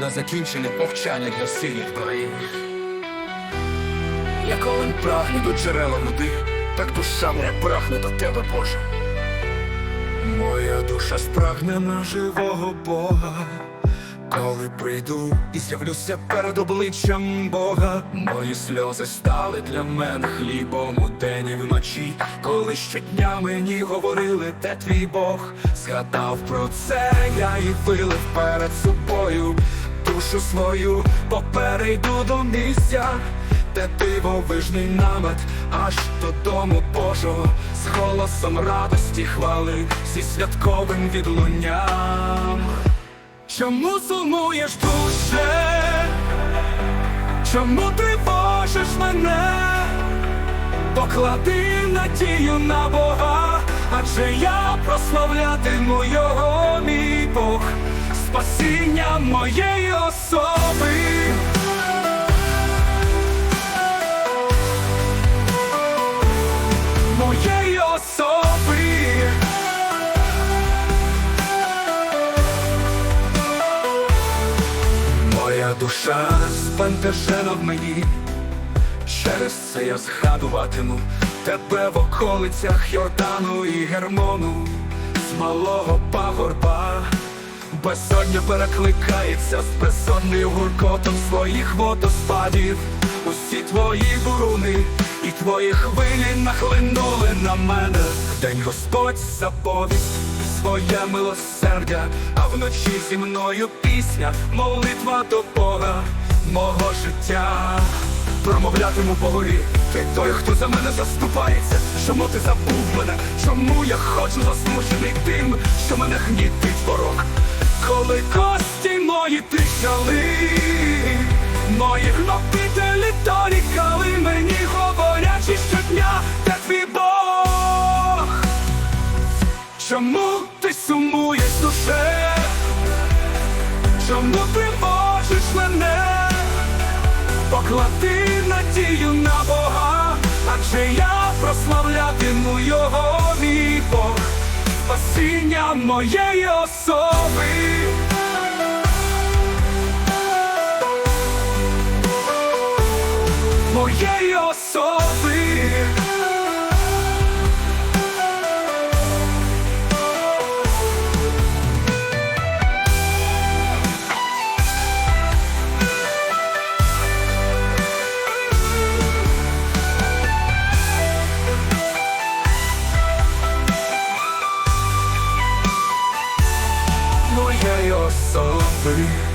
незакінчене повчання для синіх країн. Я коли прагну до джерела води, так душа моя прагне до тебе, Боже. Моя душа спрагне на живого Бога. Коли прийду і з'явлюся перед обличчям Бога, мої сльози стали для мене хлібом у день і вночі, коли щодня мені говорили, те твій Бог, згадав про це, я і вилив перед собою душу свою, бо до місця, де дивовижний намет, аж додому Божого, з голосом радості хвали, зі святковим відлунням. Чому сумуєш душе? Чому тривожиш мене? Поклади надію на Бога, адже я прославлятиму його, мій Бог, спасіння моєї особи. Моєї особи. Моя душа збентежена в мені, через це я згадуватиму тебе в околицях Йордану і Гермону, з малого пагорба, безсоння перекликається з безсонною гуркотом своїх водоспадів. Усі твої буруни і твої хвилі нахлинули на мене. День Господь заповість своє милосердя, а вночі зі мною пісня, молитва до Бога, мого життя. Промовлятиму Богові, ти той, хто за мене заступається. Чому ти забув мене? Чому я хочу засмучений тим, що мене гнітить ворог? Коли кості мої тріщали, мої гнобителі дорікали мені, говорячи щодня, де твій Бог. Чому ти сумуєш душе? Чому тривожиш мене? Поклади надію на Бога, адже я прославлятиму його мій Бог, спасіння моєї особи. Моєї особи. моєї особи.